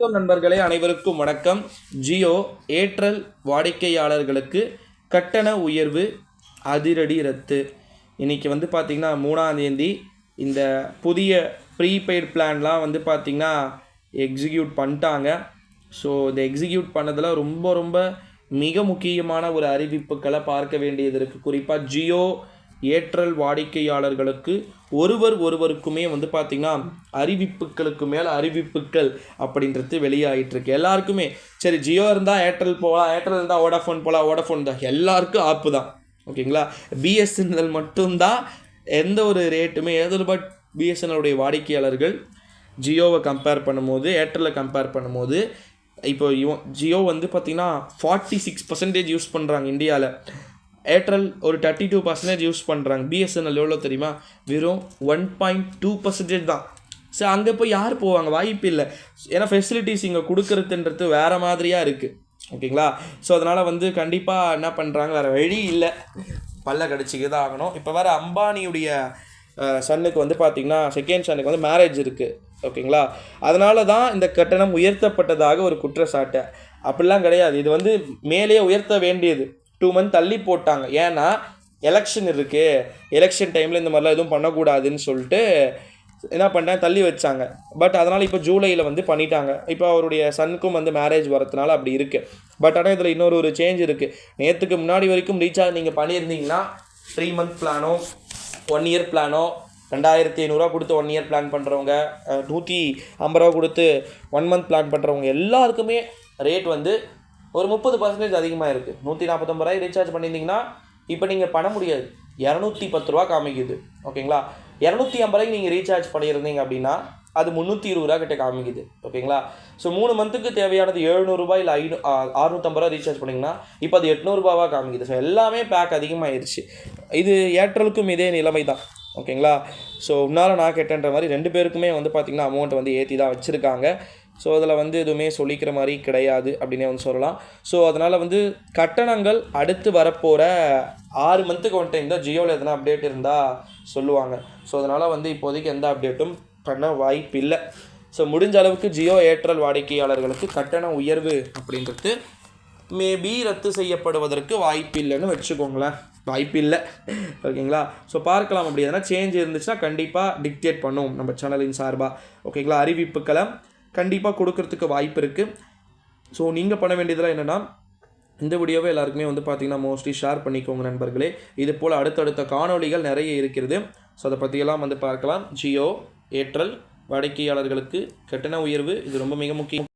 வணக்கம் நண்பர்களே அனைவருக்கும் வணக்கம். ஜியோ ஏர்டெல் வாடிக்கையாளர்களுக்கு கட்டண உயர்வு அதிரடி ரத்து. இன்னைக்கு வந்து பார்த்திங்கன்னா மூணாந்தேதி இந்த புதிய ப்ரீபெய்ட் பிளான்லாம் வந்து பார்த்திங்கன்னா எக்ஸிக்யூட் பண்ணிட்டாங்க. ஸோ இந்த எக்ஸிக்யூட் பண்ணதில் ரொம்ப ரொம்ப மிக முக்கியமான ஒரு அறிவிப்புகளை பார்க்க வேண்டியது இருக்குது குறிப்பாக ஜியோ ஏர்டெல் வாடிக்கையாளர்களுக்கு ஒருவர் ஒருவருக்குமே வந்து பார்த்திங்கன்னா அறிவிப்புகளுக்கு மேலே அறிவிப்புகள் அப்படின்றது வெளியாகிட்டுருக்கு எல்லாருக்குமே சரி ஜியோ இருந்தால் ஏர்டெல் போகலாம் ஏர்டெல் இருந்தால் ஓடாஃபோன் போகலாம் ஓடாஃபோன் தான். எல்லாருக்கும் ஆப்பு தான். ஓகேங்களா? பிஎஸ்என்எல் மட்டும்தான் எந்த ஒரு ரேட்டுமே ஏதோ பட் பிஎஸ்என்எலுடைய வாடிக்கையாளர்கள் ஜியோவை கம்பேர் பண்ணும்போது ஏர்டெல்லை கம்பேர் பண்ணும்போது இப்போ இவன் ஜியோ வந்து பார்த்திங்கன்னா ஃபார்ட்டி சிக்ஸ் பர்சன்டேஜ் யூஸ் பண்ணுறாங்க இந்தியாவில் ஏர்டெல் ஒரு தேர்ட்டி டூ பர்சன்டேஜ் யூஸ் பண்ணுறாங்க பிஎஸ்என்எல் எவ்வளோ தெரியுமா? வெறும் ஒன் பாயிண்ட் டூ பர்சன்டேஜ் தான். ஸோ அங்கே போய் யார் போவாங்க? வாய்ப்பு இல்லை. ஏன்னா ஃபெசிலிட்டிஸ் இங்கே கொடுக்குறதுன்றது வேறு மாதிரியாக இருக்குது ஓகேங்களா? ஸோ அதனால் வந்து கண்டிப்பாக என்ன பண்ணுறாங்க வேறு வழி இல்லை. பல்ல கடிச்சிக்க தான் ஆகணும். இப்போ வேறு அம்பானியுடைய சன்னுக்கு வந்து பார்த்திங்கன்னா செகண்ட் சன்னுக்கு வந்து மேரேஜ் இருக்குது ஓகேங்களா? அதனால தான் இந்த கட்டணம் உயர்த்தப்பட்டதாக ஒரு குற்றச்சாட்டை. அப்படிலாம் கிடையாது. இது வந்து மேலேயே உயர்த்த வேண்டியது. டூ மந்த் தள்ளி போட்டாங்க. ஏன்னா எலெக்ஷன் இருக்குது எலெக்ஷன் டைமில் இந்த மாதிரிலாம் எதுவும் பண்ணக்கூடாதுன்னு சொல்லிட்டு என்ன பண்ணேன் தள்ளி வச்சாங்க. பட் அதனால் இப்போ ஜூலையில் வந்து பண்ணிட்டாங்க. இப்போ அவருடைய சனுக்கும் வந்து மேரேஜ் வரதுனால அப்படி இருக்குது பட் ஆனால் இதில் இன்னொரு ஒரு சேஞ்ச் இருக்குது நேற்றுக்கு முன்னாடி வரைக்கும் ரீசார்ஜ் நீங்கள் பண்ணியிருந்தீங்கன்னா த்ரீ மந்த் பிளானோ ஒன் இயர் பிளானோ ரெண்டாயிரத்தி ஐநூறுரூவா கொடுத்து ஒன் இயர் பிளான் பண்ணுறவங்க நூற்றி ஐம்பது ரூபா கொடுத்து ஒன் மந்த் பிளான் பண்ணுறவங்க எல்லாருக்குமே ரேட் வந்து ஒரு முப்பது பர்சன்டேஜ் அதிகமாக இருக்குது நூற்றி நாற்பத்தொம்பது ரூபாய் ரீசார்ஜ் பண்ணியிருந்தீங்கன்னா இப்போ நீங்கள் பண்ண முடியாது. இரநூத்தி பத்து ரூபா காமிக்குது. ஓகேங்களா? இரநூத்தி ஐம்பது ரூபாய்க்கு நீங்கள் ரீசார்ஜ் பண்ணியிருந்தீங்க அப்படின்னா அது முந்நூற்றி இருபது ரூபா கிட்ட காமிக்குது. ஓகேங்களா? ஸோ மூணு மந்த்துக்கு தேவையானது எழுநூறுபா இல்லை ஐநூ அறுநூத்தம்பது ரூபா ரீசார்ஜ் பண்ணிங்கன்னா இப்போ அது எட்நூறுபாவாக காமிக்குது. ஸோ எல்லாமே பேக் அதிகமாகிடுச்சு இது ஏர்டெலுக்கும் இதே நிலைமை தான் ஓகேங்களா? ஸோ உன்னால் நான் கேட்டேன்ற மாதிரி ரெண்டு பேருக்குமே வந்து பார்த்திங்கன்னா அமௌண்ட் வந்து ஏற்றி தான் வச்சுருக்காங்க. ஸோ அதில் வந்து எதுவுமே சொல்லிக்கிற மாதிரி கிடையாது அப்படின்னே வந்து சொல்லலாம். ஸோ அதனால் வந்து கட்டணங்கள் அடுத்து வரப்போகிற ஆறு மந்த்துக்கு ஒன் டைம் தான் ஜியோவில் எதனா அப்டேட் இருந்தால் சொல்லுவாங்க. ஸோ அதனால் வந்து இப்போதைக்கு எந்த அப்டேட்டும் பண்ண வாய்ப்பு இல்லை ஸோ முடிஞ்ச அளவுக்கு ஜியோ ஏர்டெல் வாடிக்கையாளர்களுக்கு கட்டண உயர்வு அப்படின்றது மேபி ரத்து செய்யப்படுவதற்கு வாய்ப்பு இல்லைன்னு வச்சுக்கோங்களேன். வாய்ப்பு இல்லை ஓகேங்களா? ஸோ பார்க்கலாம் அப்படி எதனா சேஞ்ச் இருந்துச்சுன்னா கண்டிப்பாக டிக்டேட் பண்ணும் நம்ம சேனலின் சார்பாக ஓகேங்களா? அறிவிப்புக்களை கண்டிப்பாக கொடுக்கறதுக்கு வாய்ப்பு இருக்குது ஸோ நீங்கள் பண்ண வேண்டியதெல்லாம் என்னென்னா இந்த வீடியோவை எல்லாருக்குமே வந்து பார்த்தீங்கன்னா மோஸ்ட்லி ஷேர் பண்ணிக்கோங்க நண்பர்களே. இது போல் அடுத்தடுத்த காணொளிகள் நிறைய இருக்கிறது. ஸோ அதை பற்றியெல்லாம் வந்து பார்க்கலாம். ஜியோ ஏர்டெல் வாடிக்கையாளர்களுக்கு கட்டண உயர்வு இது ரொம்ப மிக முக்கியம்.